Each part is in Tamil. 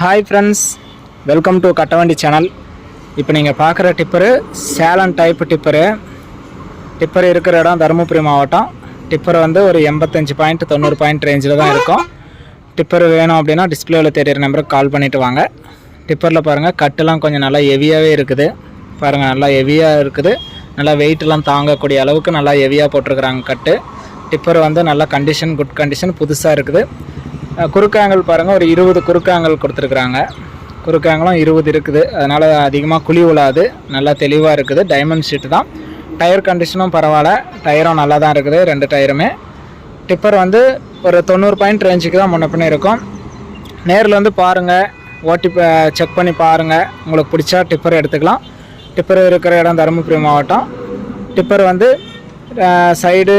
Hi friends welcome to Kattavandi channel இப்போ நீங்கள் பார்க்குற tipper Salem type tipper tipper இருக்கிற இடம் தருமபுரி மாவட்டம். டிப்பர் வந்து ஒரு எண்பத்தஞ்சு பாயிண்ட் தொண்ணூறு பாயிண்ட் ரேஞ்சில் தான் இருக்கும். டிப்பர் வேணும் அப்படின்னா டிஸ்பிளேவில் தெரியிற நம்பருக்கு கால் பண்ணிவிட்டு வாங்க. டிப்பரில் பாருங்கள் கட்டுலாம் கொஞ்சம் நல்லா ஹெவியாகவே இருக்குது. பாருங்கள் நல்லா ஹெவியாக இருக்குது. நல்லா வெயிட்லாம் தாங்கக்கூடிய அளவுக்கு நல்லா ஹெவியாக போட்டிருக்கிறாங்க கட்டு டிப்பர் வந்து நல்லா கண்டிஷன் குட் கண்டிஷன் புதுசாக இருக்குது. குறுக்காங்கல் பாருங்கள் ஒரு இருபது குறுக்காங்கல் கொடுத்துருக்குறாங்க. குறுக்காங்கலும் இருபது இருக்குது. அதனால் அதிகமாக குழி விழாது நல்லா தெளிவாக இருக்குது. டைமண்ட் ஷீட்டு தான். டயர் கண்டிஷனும் பரவாயில்ல. டயரும் நல்லா தான் இருக்குது. ரெண்டு டயருமே டிப்பர் வந்து ஒரு தொண்ணூறு பாயிண்ட் ரேஞ்சுக்கு தான் முன்ன இருக்கும். நேரில் வந்து பாருங்கள் ஓட்டி செக் பண்ணி பாருங்கள் உங்களுக்கு பிடிச்சா டிப்பர் எடுத்துக்கலாம். டிப்பர் இருக்கிற இடம் தருமபுரி மாவட்டம். டிப்பர் வந்து சைடு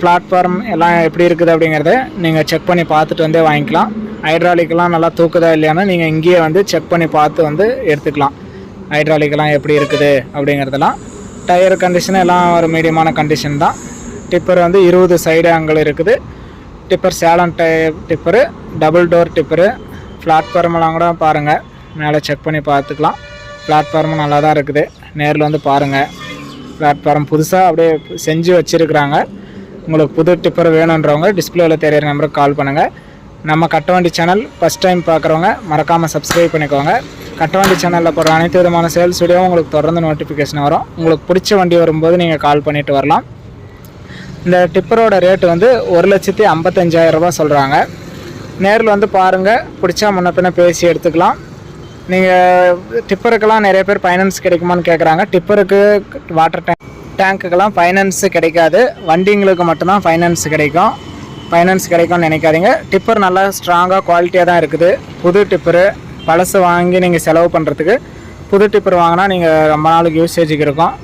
பிளாட்ஃபார்ம் எல்லாம் எப்படி இருக்குது அப்படிங்கிறத நீங்கள் செக் பண்ணி பார்த்துட்டு வந்தே வாங்கிக்கலாம். ஹைட்ராலிக்கெலாம் நல்லா தூக்குதா இல்லையான்னு நீங்கள் இங்கேயே வந்து செக் பண்ணி பார்த்து வந்து எடுத்துக்கலாம். ஹைட்ராலிக்கெலாம் எப்படி இருக்குது அப்படிங்கிறதெல்லாம். டயர் கண்டிஷன் எல்லாம் ஒரு மீடியமான கண்டிஷன் தான். டிப்பர் வந்து இருபது சைடு ஆங்கிள் இருக்குது. Tipper Salem type tipper double door tipper பிளாட்ஃபார்மெல்லாம் கூட பாருங்கள் மேலே செக் பண்ணி பார்த்துக்கலாம். பிளாட்ஃபார்மும் நல்லா தான் இருக்குது. நேரில் வந்து பாருங்கள் பிளாட்ஃபார்ம் புதுசாக அப்படியே செஞ்சு வச்சுருக்குறாங்க. உங்களுக்கு புது டிப்பர் வேணுன்றவங்க டிஸ்பிளேவில் தெரியிற நம்பருக்கு கால் பண்ணுங்கள் நம்ம கட்டவண்டி சேனல் ஃபஸ்ட் டைம் பார்க்குறவங்க மறக்காமல் சப்ஸ்கிரைப் பண்ணிக்கோங்க. கட்டவண்டி சேனலில் போகிற அனைத்து விதமான சேல்ஸ் வீடியோவும் உங்களுக்கு தொடர்ந்து நோட்டிஃபிகேஷன் வரும். உங்களுக்கு பிடிச்ச வண்டி வரும்போது நீங்கள் கால் பண்ணிட்டு வரலாம். இந்த டிப்பரோட ரேட்டு வந்து ஒரு லட்சத்தி ஐம்பத்தஞ்சாயிரரூபா சொல்கிறாங்க நேரில் வந்து பாருங்கள் பிடிச்சா முன்னப்பின பேசி எடுத்துக்கலாம். நீங்கள் டிப்பருக்கெல்லாம் நிறைய பேர் ஃபைனான்ஸ் கிடைக்குமான்னு கேட்குறாங்க டிப்பருக்கு வாட்டர் டேங்க் டேங்க்குக்கெல்லாம் ஃபைனான்ஸு கிடைக்காது. வண்டிங்களுக்கு மட்டும்தான் ஃபைனான்ஸ் கிடைக்கும். ஃபைனான்ஸ் கிடைக்கும்னு நினைக்காதீங்க. டிப்பர் நல்லா ஸ்ட்ராங்காக குவாலிட்டியாக தான் இருக்குது. புது டிப்பரு பழசு வாங்கி நீங்கள் செலவு பண்ணுறதுக்கு புது டிப்பர் வாங்கினா நீங்கள் ரொம்ப நாளுக்கு யூசேஜுக்கு இருக்கும்.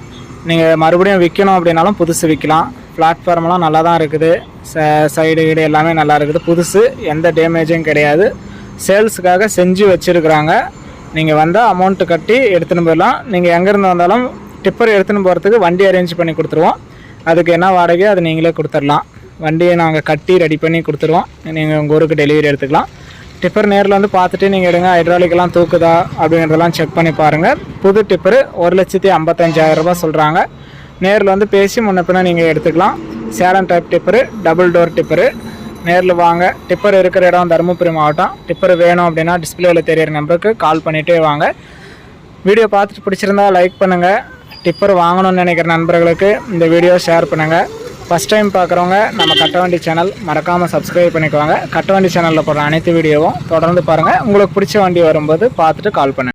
நீங்கள் மறுபடியும் விற்கணும் அப்படின்னாலும் புதுசு விற்கலாம் பிளாட்ஃபார்ம்லாம் நல்லா தான் இருக்குது. ச சைடு கீடு எல்லாமே நல்லா இருக்குது. புதுசு எந்த டேமேஜும் கிடையாது. சேல்ஸுக்காக செஞ்சு வச்சுருக்குறாங்க. நீங்கள் வந்தால் அமௌண்ட்டு கட்டி எடுத்துன்னு போயிடலாம். நீங்கள் எங்கேருந்து வந்தாலும் டிப்பர் எடுத்துன்னு போகிறதுக்கு வண்டி அரேஞ்ச் பண்ணி கொடுத்துருவோம். அதுக்கு என்ன வாடகையோ அதை நீங்களே கொடுத்துடலாம் வண்டியை நாங்கள் கட்டி ரெடி பண்ணி கொடுத்துருவோம். நீங்கள் உங்கள் ஊருக்கு டெலிவரி எடுத்துக்கலாம். டிப்பர் நேரில் வந்து பார்த்துட்டு நீங்கள் எடுங்க ஹைட்ராலிக்கெல்லாம் தூக்குதா அப்படிங்கிறதெல்லாம் செக் பண்ணி பாருங்கள் புது டிப்பர் ஒரு லட்சத்தி ஐம்பத்தஞ்சாயிரம் சொல்கிறாங்க நேரில் வந்து பேசி முன்ன பின்ன நீங்கள் எடுத்துக்கலாம். Salem type tipper double door tipper. நேரில் வாங்க. டிப்பர் இருக்கிற இடம் தருமபுரி மாவட்டம். டிப்பர் வேணும் அப்படின்னா டிஸ்பிளேவில் தெரியிற நம்பருக்கு கால் பண்ணிகிட்டே வாங்க. வீடியோ பார்த்துட்டு பிடிச்சிருந்தா லைக் பண்ணுங்கள் டிப்பர் வாங்கணும்னு நினைக்கிற நண்பர்களுக்கு இந்த வீடியோ ஷேர் பண்ணுங்கள் ஃபஸ்ட் டைம் பார்க்குறவங்க நம்ம கட்டவண்டி சேனல் மறக்காமல் சப்ஸ்கிரைப் பண்ணிக்குவாங்க கட்டவண்டி சேனலில் போடுற அனைத்து வீடியோவும் தொடர்ந்து பாருங்கள் உங்களுக்கு பிடிச்ச வண்டி வரும்போது பார்த்துட்டு கால் பண்ணுங்கள்